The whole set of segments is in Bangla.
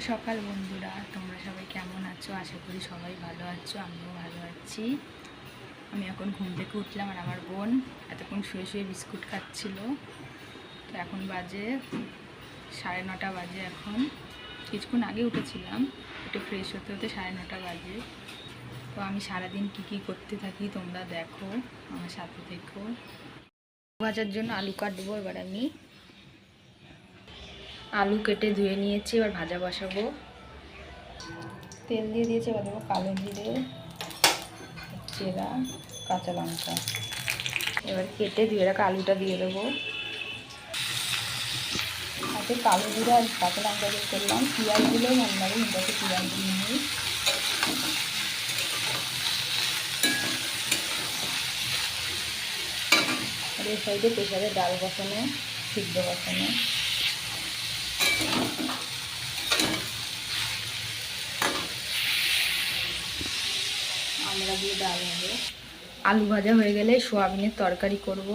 সকাল বন্ধুরা, তোমরা সবাই কেমন আছো? আশা করি সবাই ভালো আছো, আমিও ভালো আছি। আমি এখন ঘুম থেকে উঠলাম আর আমার বোন এতক্ষণ শুয়ে শুয়ে বিস্কুট খাচ্ছিল। তো এখন বাজে সাড়ে নটা বাজে এখন। কিছুক্ষণ আগে উঠেছিলাম, একটু ফ্রেশ হতে হতে সাড়ে নটা বাজে। তো আমি সারাদিন কী কী করতে থাকি তোমরা দেখো, আমার সাথে থেকো। ভাজার জন্য আলু কাটবো এবার আমি। আলু কেটে ধুয়ে নিয়েছি, এবার ভাজা বসাবো। তেল দিয়ে দিয়েছি, এবার দেবো কালো জিরে, চেরা, কাঁচা লঙ্কা। এবার কেটে ধুয়ে রাখা আলুটা দিয়ে দেবো। তাতে কালো জিরে আর কাঁচা লঙ্কা দিয়ে করলাম। পেঁয়াজ দিলেও ভালো লাগে পেঁয়াজ দিয়ে নিই এই সাইডে প্রেশারে ডাল বসানো, সিদ্ধ বসানো। দিয়ে ডাল হবে। আলু ভাজা হয়ে গেলে সোয়াবিনের তরকারি করব।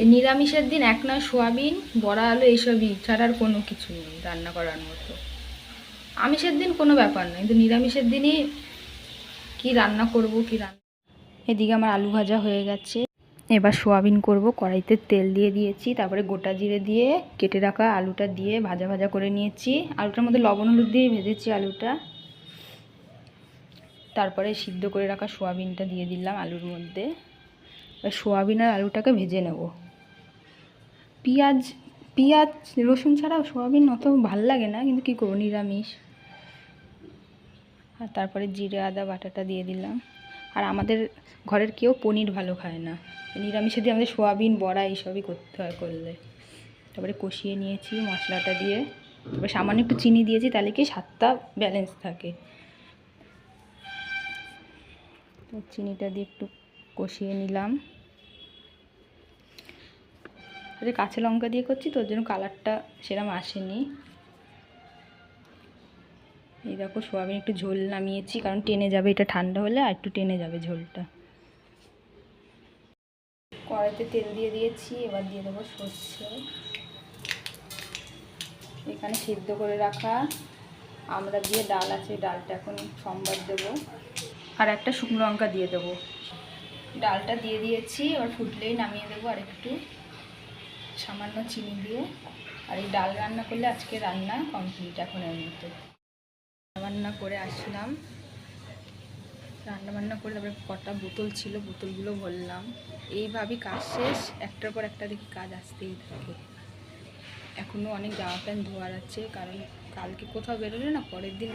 এই নিরামিষের দিন এক নয় সোয়াবিন, বড়া আলু এইসবই, ছাড়া আর কোনো কিছু নেই রান্না করার মতো। আমিষের দিন কোনো ব্যাপার নয়, কিন্তু নিরামিষের দিনই কি রান্না করব, কি রান্না এদিকে আমার আলু ভাজা হয়ে গেছে। এবার সোয়াবিন করব, কড়াইতে তেল দিয়ে দিয়েছি, তারপরে গোটা জিরে দিয়ে কেটে রাখা আলুটা দিয়ে ভাজা ভাজা করে নিয়েছি। আলুটার মধ্যে লবণ হলুদ দিয়ে ভেজেছি আলুটা। তারপরে সিদ্ধ করে রাখা সোয়াবিনটা দিয়ে দিলাম আলুর মধ্যে। এবার সোয়াবিন আর আলুটাকে ভেজে নেব। পেঁয়াজ পেঁয়াজ, রসুন ছাড়া সোয়াবিন অত ভালো লাগে না, কিন্তু কী করব, নিরামিষ। আর তারপরে জিরে, আদা, বাটাটা দিয়ে দিলাম। আর আমাদের ঘরের কেউ পনির ভালো খায় না। নিরামিষে দিয়ে আমাদের সোয়াবিন, বড়া এইসবই করতে হয় করলে। তারপরে কষিয়ে নিয়েছি মশলাটা দিয়ে। তারপরে সামান্য একটু চিনি দিয়েছি, তাহলে কি স্বাদটা ব্যালেন্স থাকে। তো চিনিটা দিয়ে একটু কষিয়ে নিলাম। আরে কাঁচা লঙ্কা দিয়ে করছি, তোর জন্য কালারটা সেরকম আসেনি। এই দেখো, সোয়াবিন একটু ঝোল নামিয়েছি, কারণ টেনে যাবে, এটা ঠান্ডা হলে আর একটু টেনে যাবে ঝোলটা। কড়াইতে তেল দিয়ে দিয়েছি, এবার দিয়ে দেবো সর্ষে। এখানে সিদ্ধ করে রাখা। আমরা দিয়ে ডাল আছে, ডালটা এখন সম্বাদ দেবো। আর একটা শুকনো লঙ্কা দিয়ে দেবো। ডালটা দিয়ে দিয়েছি, এবার ফুটলেই নামিয়ে দেবো আর একটু সামান্য চিনি দিয়ে। আর এই ডাল রান্না করলে আজকে রান্না কমপ্লিট এখন এর মতো রান্না করে আসলাম। রান্না বান্না করে তারপরে কটা বোতল ছিল, বোতলগুলো ভরলাম। এইভাবেই কাজ শেষ, একটার পর একটা দেখি কাজ আসতেই থাকে। এখনও অনেক জামা প্যান্ট ধোয়ার আছে, কারণ কালকে কোথাও বেরোলে না, পরের দিন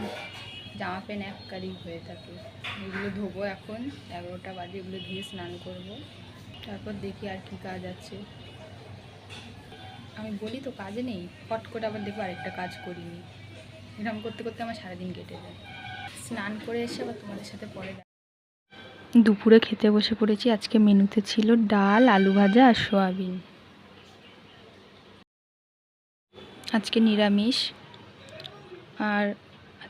জামা প্যান্ট এক কারি হয়ে থাকে। এগুলো ধোবো এখন, এগারোটা বাজে, এগুলো ধুয়ে স্নান করব। তারপর দেখি আর কি কাজ আছে। আমি বলি তো কাজে নেই, ফট করে আবার দেখব আরেকটা কাজ করিনি। এরকম করতে করতে আমার সারাদিন কেটে যায়। স্নান করে এসে আবার তোমাদের সাথে পরে দুপুরে খেতে বসে পড়েছি, আজকে মেনুতে ছিল ডাল, আলু ভাজা আর সোয়াবিন। আজকে নিরামিষ। আর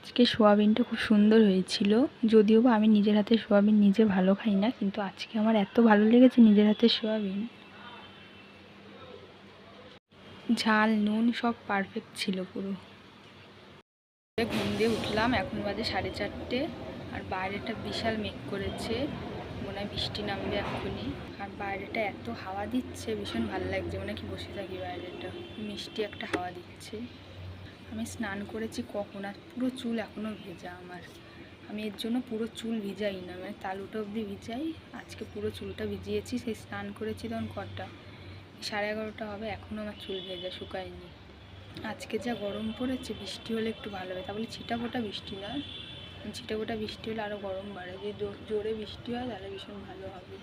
আজকে সোয়াবিনটা খুব সুন্দর হয়েছিল। যদিও বা আমি নিজের হাতে সোয়াবিন নিজে ভালো খাই না, কিন্তু আজকে আমার এত ভালো লেগেছে নিজের হাতে সোয়াবিন। ঝাল, নুন সব পারফেক্ট ছিল পুরো। ঘুম দিয়ে উঠলাম, এখন বাজে সাড়ে চারটে, আর বাইরেটা বিশাল মেঘ করেছে। মনে হয় বৃষ্টি নামবে এখনই আর বাইরেটা এত হাওয়া দিচ্ছে, ভীষণ ভালো লাগছে, মনে কি বসে থাকি বাইরেটা। মিষ্টি একটা হাওয়া দিচ্ছে। আমি স্নান করেছি কখন? আর পুরো চুল এখনও ভেজা আমার। আমি এর জন্য পুরো চুল ভিজাই না। মানে তালুটা অবধি ভিজাই। আজকে পুরো চুলটা ভিজিয়েছি। সেই স্নান করেছি তখন কটা? সাড়ে এগারোটা হবে। এখনও আমার চুল ভেজা, শুকায়নি। আজকে যা গরম পড়েছে, বৃষ্টি হলে একটু ভালো হবে তা বলে ছিটা ফোটা বৃষ্টি না ছিটা ফোটা বৃষ্টি হলে আরও গরম বাড়ে। যদি জোরে বৃষ্টি হয়, তাহলে ভীষণ ভালো হবে।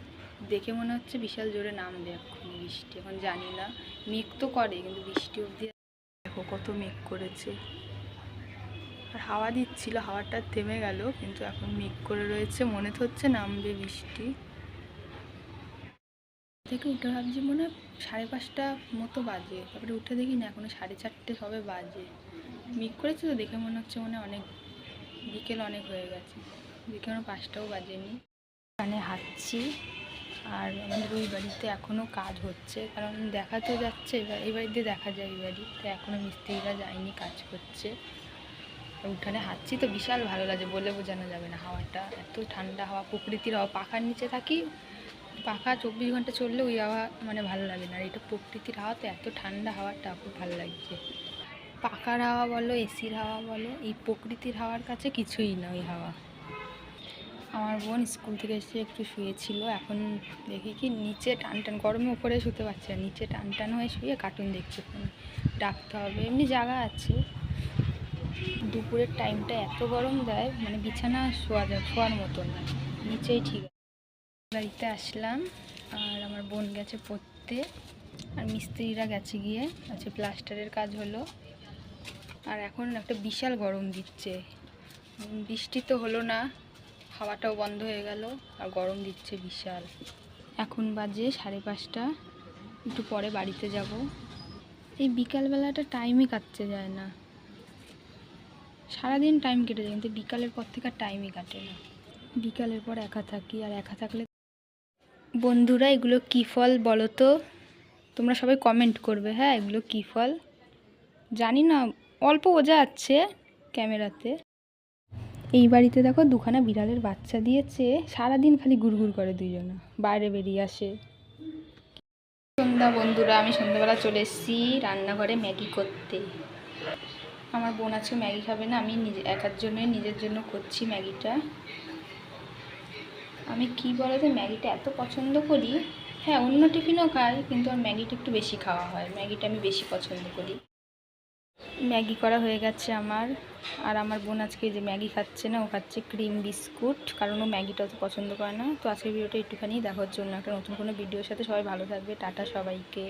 দেখে মনে হচ্ছে বিশাল জোরে নামবে এখন বৃষ্টি। এখন জানি না। মেঘ তো করে, কিন্তু বৃষ্টি অবধি কত মেঘ করেছে। আর হাওয়া দিচ্ছিল, হাওয়াটা থেমে গেল, কিন্তু এখন মেঘ করে রয়েছে। মনে তো হচ্ছে নামবে বৃষ্টি। থেকে উঠে ভাবছি মনে হয় সাড়ে পাঁচটা মতো বাজে। তারপরে উঠে দেখি না, এখনও সাড়ে চারটে সবে বাজে। মেঘ করেছে তো দেখে মনে হচ্ছে মনে অনেক, বিকেল অনেক হয়ে গেছে। বিকেল পাঁচটাও বাজেনি। এখানে হাঁটছি। আর আমাদের ওই বাড়িতে এখনও কাজ হচ্ছে, কারণ দেখা তো যাচ্ছে, এবার এই বাড়িতে দেখা যায় এই বাড়ি তো এখনও মিস্ত্রিরা যায়নি কাজ করছে। উঠানে হাঁটছি তো বিশাল ভালো লাগে, বলে বোঝানো যাবে না হাওয়াটা। এত ঠান্ডা হাওয়া, প্রকৃতির হাওয়া, পাখার নিচে থাকি, পাখা চব্বিশ ঘণ্টা চললে ওই হাওয়া মানে ভালো লাগে না। আর এটা প্রকৃতির হাওয়া, তো এত ঠান্ডা হাওয়াটা খুব ভালো লাগছে। পাখার হাওয়া বলো, এসির হাওয়া বলো, এই প্রকৃতির হাওয়ার কাছে কিছুই না ওই হাওয়া। আমার বোন স্কুল থেকে এসে একটু শুয়েছিল। এখন দেখি কি নিচে টান টান, গরমে উপরে শুতে পারছে না। নিচে টান টান হয়ে শুয়ে কার্টুন দেখছে ফোনে ডাকতে হবে, এমনি জায়গা আছে। দুপুরের টাইমটা এত গরম দেয় মানে বিছানা শোয়া যায়, শোয়ার মতন না। নিচেই ঠিক আছে। বাড়িতে আসলাম, আর আমার বোন গেছে পড়তে, আর মিস্ত্রিরা গেছে গিয়ে, আছে প্লাস্টারের কাজ হলো। আর এখন একটা বিশাল গরম দিচ্ছে। বৃষ্টি তো হলো না। হাওয়াটাও বন্ধ হয়ে গেল আর গরম দিচ্ছে বিশাল। এখন বাজে সাড়ে পাঁচটা, একটু পরে বাড়িতে যাব। এই বিকালবেলাটা টাইমই কাটতে যায় না। সারাদিন টাইম কেটে যায়, কিন্তু বিকালের পর থেকে আর টাইমই কাটে না। বিকালের পর একা থাকি, আর একা থাকলে বন্ধুরা, এগুলো কী ফল বলো তো? তোমরা সবাই কমেন্ট করবে হ্যাঁ এগুলো কী ফল? জানি না, অল্প বোঝা যাচ্ছে ক্যামেরাতে। এই বাড়িতে দেখো দুখানা বিড়ালের বাচ্চা দিয়েছে, সারাদিন খালি ঘুরঘুর করে দুইজনা, বাইরে বেরিয়ে আসে। সন্ধ্যা বন্ধুরা, আমি সন্ধ্যাবেলা চলে এসেছি রান্নাঘরে ম্যাগি করতে। আমার বোন আজকে ম্যাগি খাবে না, আমি নিজে একার জন্যই নিজের জন্য করছি ম্যাগিটা। আমি কি বলো যে ম্যাগিটা এত পছন্দ করি। হ্যাঁ অন্য টিফিনও খাই, কিন্তু আমার ম্যাগিটা একটু বেশি খাওয়া হয়, ম্যাগিটা আমি বেশি পছন্দ করি। ম্যাগি করা হয়ে গেছে আমার। আর আমার বোন আজকে যে ম্যাগি খাচ্ছে না, ও খাচ্ছে ক্রিম বিস্কুট, কারণ ও ম্যাগিটা অত পছন্দ করে না। তো আজকের ভিডিওটা একটুখানি দেখার জন্য, একটা নতুন কোনো ভিডিওর সাথে সবাই ভালো থাকবে। টাটা সবাইকে।